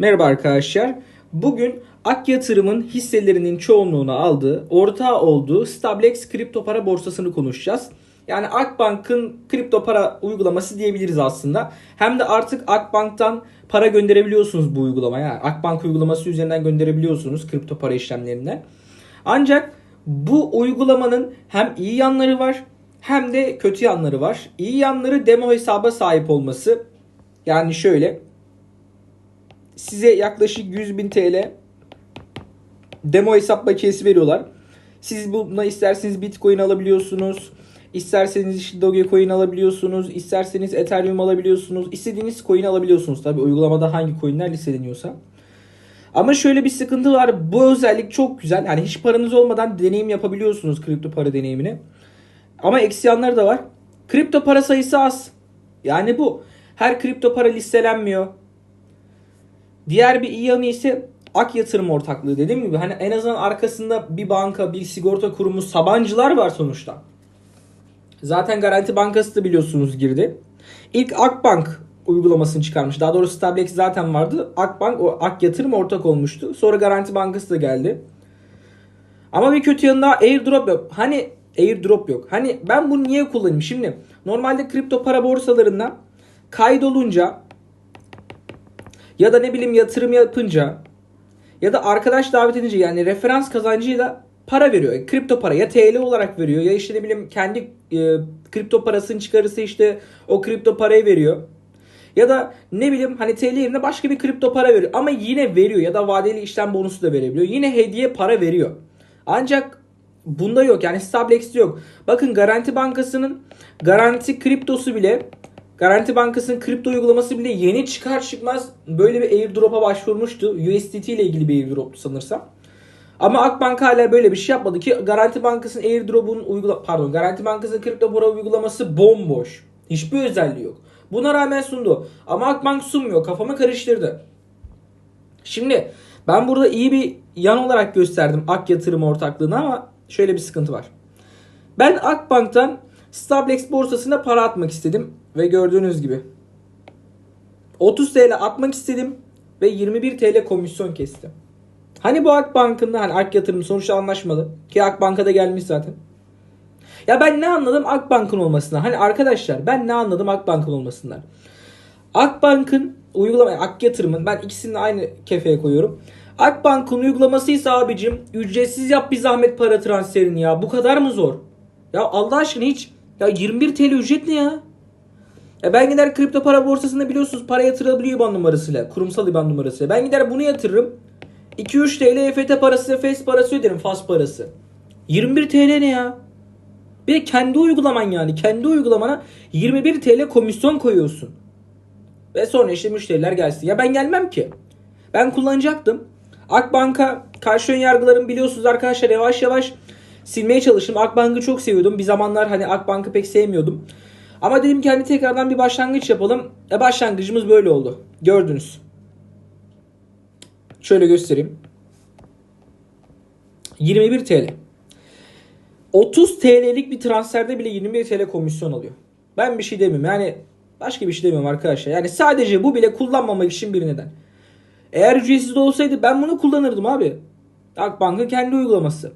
Merhaba arkadaşlar. Bugün Ak Yatırım'ın hisselerinin çoğunluğunu aldığı, ortağı olduğu Stablex kripto para borsasını konuşacağız. Yani Akbank'ın kripto para uygulaması diyebiliriz aslında. Hem de artık Akbank'tan para gönderebiliyorsunuz bu uygulamaya. Akbank uygulaması üzerinden gönderebiliyorsunuz kripto para işlemlerinden. Ancak bu uygulamanın hem iyi yanları var hem de kötü yanları var. İyi yanları demo hesaba sahip olması. Yani şöyle size yaklaşık 100 bin TL demo hesap bakiyesi veriyorlar. Siz buna isterseniz Bitcoin alabiliyorsunuz. İsterseniz Dogecoin alabiliyorsunuz. isterseniz Ethereum alabiliyorsunuz. istediğiniz coin alabiliyorsunuz. Tabi uygulamada hangi coinler listeleniyorsa. Ama şöyle bir sıkıntı var. Bu özellik çok güzel. Yani hiç paranız olmadan deneyim yapabiliyorsunuz kripto para deneyimini. Ama eksi yanları da var. Kripto para sayısı az. Yani bu. Her kripto para listelenmiyor. Diğer bir iyi yanı ise Ak Yatırım ortaklığı dediğim gibi hani en azından arkasında bir banka, bir sigorta kurumu, Sabancılar var sonuçta. Zaten Garanti Bankası da biliyorsunuz girdi. İlk Akbank uygulamasını çıkarmış. Daha doğrusu Stablex zaten vardı. Akbank o Ak Yatırım ortak olmuştu. Sonra Garanti Bankası da geldi. Ama bir kötü yanında airdrop yok. Hani airdrop yok. Hani ben bunu niye kullanayım? Şimdi normalde kripto para borsalarında kaydolunca ya da ne bileyim yatırım yapınca ya da arkadaş davet edince yani referans kazancıyla para veriyor. E, kripto para ya TL olarak veriyor ya işte ne bileyim kendi e, kripto parasını çıkarırsa işte o kripto parayı veriyor. Ya da ne bileyim hani TL yerine başka bir kripto para veriyor. Ama yine veriyor ya da vadeli işlem bonusu da verebiliyor. Yine hediye para veriyor. Ancak bunda yok yani Stablex'te yok. Bakın Garanti Bankası'nın garanti kriptosu bile Garanti Bankası'nın kripto uygulaması bile yeni çıkar çıkmaz böyle bir airdrop'a başvurmuştu. USDT ile ilgili bir airdrop'tu sanırsam. Ama Akbank hala böyle bir şey yapmadı ki Garanti Bankası'nın airdrop'un uygula pardon Garanti Bankası'nın kripto para uygulaması bomboş. Hiçbir özelliği yok. Buna rağmen sundu. Ama Akbank sunmuyor. Kafamı karıştırdı. Şimdi ben burada iyi bir yan olarak gösterdim Ak Yatırım ortaklığını ama şöyle bir sıkıntı var. Ben Akbank'tan Stablex borsasına para atmak istedim ve gördüğünüz gibi 30 TL atmak istedim ve 21 TL komisyon kesti. Hani bu Akbank'ın hani Ak yatırım sonuçta anlaşmalı ki Akbank'a da gelmiş zaten. Ya ben ne anladım Akbank'ın olmasından? Hani arkadaşlar ben ne anladım Akbank'ın olmasından? Akbank'ın uygulama Ak yatırımın ben ikisini aynı kefeye koyuyorum. Akbank'ın uygulamasıysa abicim ücretsiz yap bir zahmet para transferini ya. Bu kadar mı zor? Ya Allah aşkına hiç ya 21 TL ücret ne ya? Ya ben gider kripto para borsasında biliyorsunuz para yatırılabiliyor IBAN numarasıyla. Kurumsal IBAN numarasıyla. Ben gider bunu yatırırım. 2-3 TL EFT parası, FES parası öderim. FAS parası. 21 TL ne ya? Bir de kendi uygulaman yani. Kendi uygulamana 21 TL komisyon koyuyorsun. Ve sonra işte müşteriler gelsin. Ya ben gelmem ki. Ben kullanacaktım. Akbank'a karşı ön yargılarım biliyorsunuz arkadaşlar yavaş yavaş silmeye çalıştım. Akbank'ı çok seviyordum. Bir zamanlar hani Akbank'ı pek sevmiyordum. Ama dedim ki hani tekrardan bir başlangıç yapalım. E başlangıcımız böyle oldu. Gördünüz. Şöyle göstereyim. 21 TL. 30 TL'lik bir transferde bile 21 TL komisyon alıyor. Ben bir şey demiyorum. Yani başka bir şey demiyorum arkadaşlar. Yani sadece bu bile kullanmamak için bir neden. Eğer ücretsiz olsaydı ben bunu kullanırdım abi. Akbank'ın kendi uygulaması.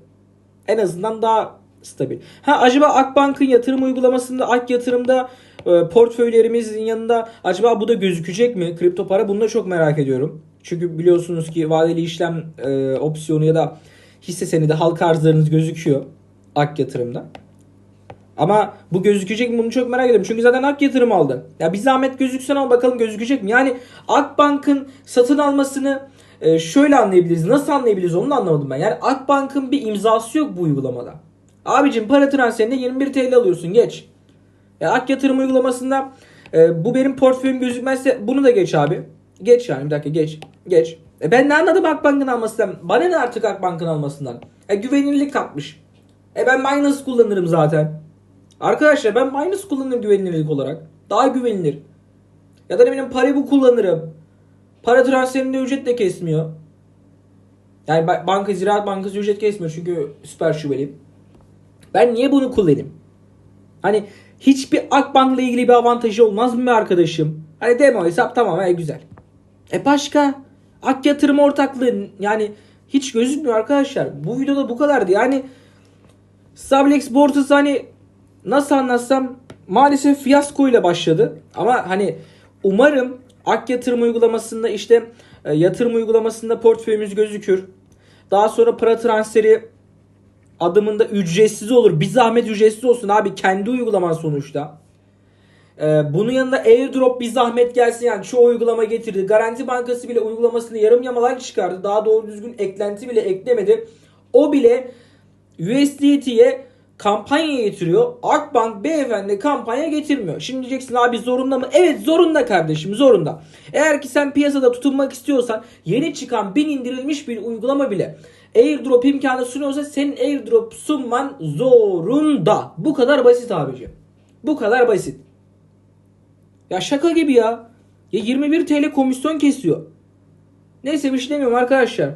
En azından daha stabil. Ha acaba Akbank'ın yatırım uygulamasında Ak yatırımda e, portföylerimizin yanında acaba bu da gözükecek mi? Kripto para bunu da çok merak ediyorum. Çünkü biliyorsunuz ki vadeli işlem e, opsiyonu ya da hisse senedi halka arzlarınız gözüküyor Ak yatırımda. Ama bu gözükecek mi bunu çok merak ediyorum. Çünkü zaten Ak yatırım aldı. Ya bir zahmet gözüksün ama bakalım gözükecek mi? Yani Akbank'ın satın almasını e, şöyle anlayabiliriz. Nasıl anlayabiliriz onu da anlamadım ben. Yani Akbank'ın bir imzası yok bu uygulamada. Abicim para transferinde 21 TL alıyorsun geç. Ya Ak yatırım uygulamasında e, bu benim portföyüm gözükmezse bunu da geç abi. Geç yani bir dakika geç. Geç. E ben ne anladım Akbank'ın almasından? Bana ne artık Akbank'ın almasından? E güvenilirlik katmış. E ben Binance kullanırım zaten. Arkadaşlar ben Binance kullanırım güvenilirlik olarak. Daha güvenilir. Ya da ne bileyim Paribu kullanırım. Para transferinde ücret de kesmiyor. Yani banka Ziraat Bankası ücret kesmiyor çünkü süper şubeliyim. Ben niye bunu kullanayım? Hani hiçbir Akbank'la ilgili bir avantajı olmaz mı arkadaşım? Hani demo hesap tamam e, güzel. E başka? Ak yatırım ortaklığı yani hiç gözükmüyor arkadaşlar. Bu videoda bu kadardı. Yani Stablex borsası hani nasıl anlatsam maalesef fiyasko ile başladı. Ama hani umarım Ak yatırım uygulamasında işte e, yatırım uygulamasında portföyümüz gözükür. Daha sonra para transferi adımında ücretsiz olur. Bir zahmet ücretsiz olsun abi. Kendi uygulaman sonuçta. Ee, bunun yanında airdrop bir zahmet gelsin yani çoğu uygulama getirdi. Garanti Bankası bile uygulamasını yarım yamalak çıkardı. Daha doğru düzgün eklenti bile eklemedi. O bile USDT'ye kampanya getiriyor. Akbank beyefendi kampanya getirmiyor. Şimdi diyeceksin abi zorunda mı? Evet zorunda kardeşim zorunda. Eğer ki sen piyasada tutunmak istiyorsan yeni çıkan bin indirilmiş bir uygulama bile airdrop imkanı sunuyorsa senin airdrop sunman zorunda. Bu kadar basit abicim. Bu kadar basit. Ya şaka gibi ya. Ya 21 TL komisyon kesiyor. Neyse bir şey demiyorum arkadaşlar.